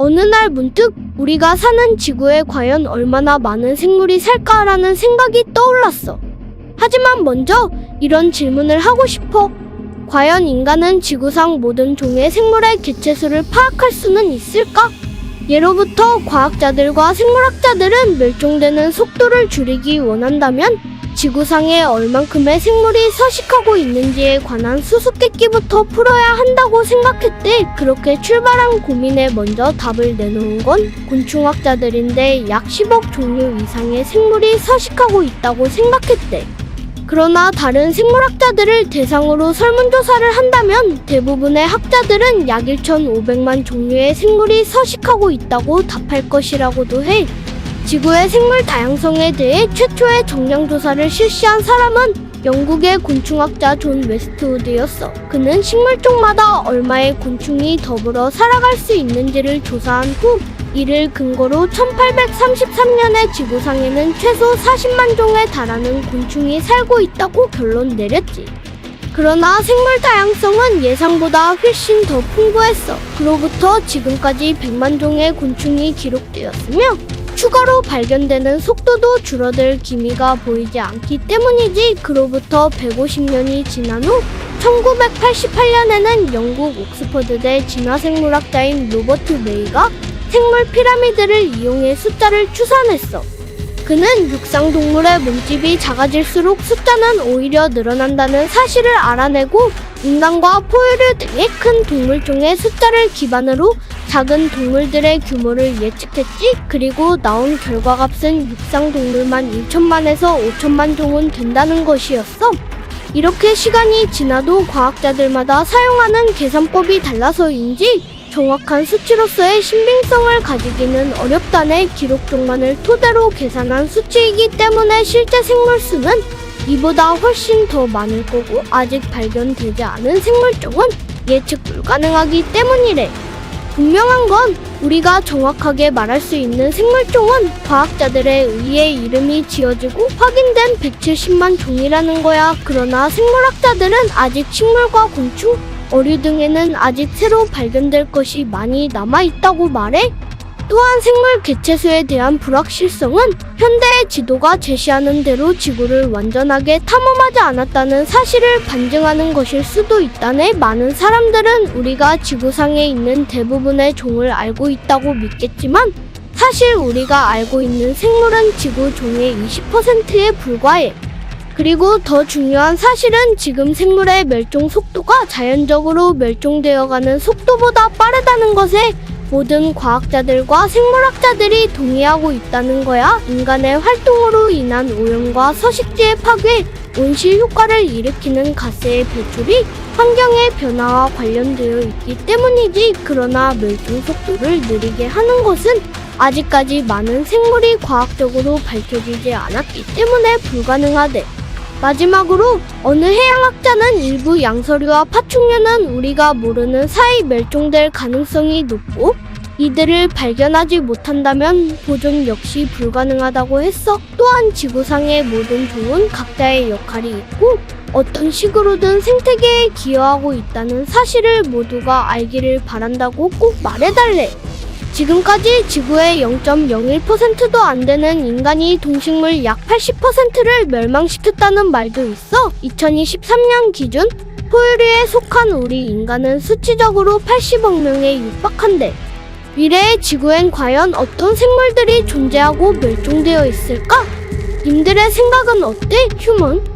어느 날 문득 우리가 사는 지구에 과연 얼마나 많은 생물이 살까라는 생각이 떠올랐어. 하지만 먼저 이런 질문을 하고 싶어. 과연 인간은 지구상 모든 종의 생물의 개체수를 파악할 수는 있을까? 예로부터 과학자들과 생물학자들은 멸종되는 속도를 줄이기 원한다면 지구상에 얼만큼의 생물이 서식하고 있는지에 관한 수수께끼부터 풀어야 한다고 생각했대. 그렇게 출발한 고민에 먼저 답을 내놓은 건 곤충학자들인데 약 10억 종류 이상의 생물이 서식하고 있다고 생각했대. 그러나 다른 생물학자들을 대상으로 설문조사를 한다면 대부분의 학자들은 약 1,500만 종류의 생물이 서식하고 있다고 답할 것이라고도 해. 지구의 생물 다양성에 대해 최초의 정량 조사를 실시한 사람은 영국의 곤충학자 존 웨스트우드였어. 그는 식물종마다 얼마의 곤충이 더불어 살아갈 수 있는지를 조사한 후 이를 근거로 1833년에 지구상에는 최소 40만 종에 달하는 곤충이 살고 있다고 결론 내렸지. 그러나 생물 다양성은 예상보다 훨씬 더 풍부했어. 그로부터 지금까지 100만 종의 곤충이 기록되었으며 추가로 발견되는 속도도 줄어들 기미가 보이지 않기 때문이지 그로부터 150년이 지난 후 1988년에는 영국 옥스퍼드대 진화생물학자인 로버트 메이가 생물 피라미드를 이용해 숫자를 추산했어. 그는 육상 동물의 몸집이 작아질수록 숫자는 오히려 늘어난다는 사실을 알아내고 인간과 포유류 등의 큰 동물종의 숫자를 기반으로 작은 동물들의 규모를 예측했지. 그리고 나온 결과값은 육상 동물만 1천만에서 5천만 종은 된다는 것이었어. 이렇게 시간이 지나도 과학자들마다 사용하는 계산법이 달라서인지 정확한 수치로서의 신빙성을 가지기는 어렵다네 기록종만을 토대로 계산한 수치이기 때문에 실제 생물 수는 이보다 훨씬 더 많을 거고 아직 발견되지 않은 생물종은 예측 불가능하기 때문이래. 분명한 건 우리가 정확하게 말할 수 있는 생물종은 과학자들에 의해 이름이 지어지고 확인된 170만 종이라는 거야. 그러나 생물학자들은 아직 식물과 곤충, 어류 등에는 아직 새로 발견될 것이 많이 남아 있다고 말해. 또한 생물 개체수에 대한 불확실성은 현대의 지도가 제시하는 대로 지구를 완전하게 탐험하지 않았다는 사실을 반증하는 것일 수도 있다네. 많은 사람들은 우리가 지구상에 있는 대부분의 종을 알고 있다고 믿겠지만 사실 우리가 알고 있는 생물은 지구 종의 20%에 불과해. 그리고 더 중요한 사실은 지금 생물의 멸종 속도가 자연적으로 멸종되어가는 속도보다 빠르다는 것에 모든 과학자들과 생물학자들이 동의하고 있다는 거야. 인간의 활동으로 인한 오염과 서식지의 파괴, 온실 효과를 일으키는 가스의 배출이 환경의 변화와 관련되어 있기 때문이지. 그러나 멸종 속도를 느리게 하는 것은 아직까지 많은 생물이 과학적으로 밝혀지지 않았기 때문에 불가능하대. 마지막으로 어느 해양학자는 일부 양서류와 파충류는 우리가 모르는 사이 멸종될 가능성이 높고 이들을 발견하지 못한다면 보존 역시 불가능하다고 했어. 또한 지구상의 모든 종은 각자의 역할이 있고 어떤 식으로든 생태계에 기여하고 있다는 사실을 모두가 알기를 바란다고 꼭 말해달래. 지금까지 지구의 0.01%도 안 되는 인간이 동식물 약 80%를 멸망시켰다는 말도 있어. 2023년 기준 포유류에 속한 우리 인간은 수치적으로 80억 명에 육박한대. 미래의 지구엔 과연 어떤 생물들이 존재하고 멸종되어 있을까? 님들의 생각은 어때, 휴먼?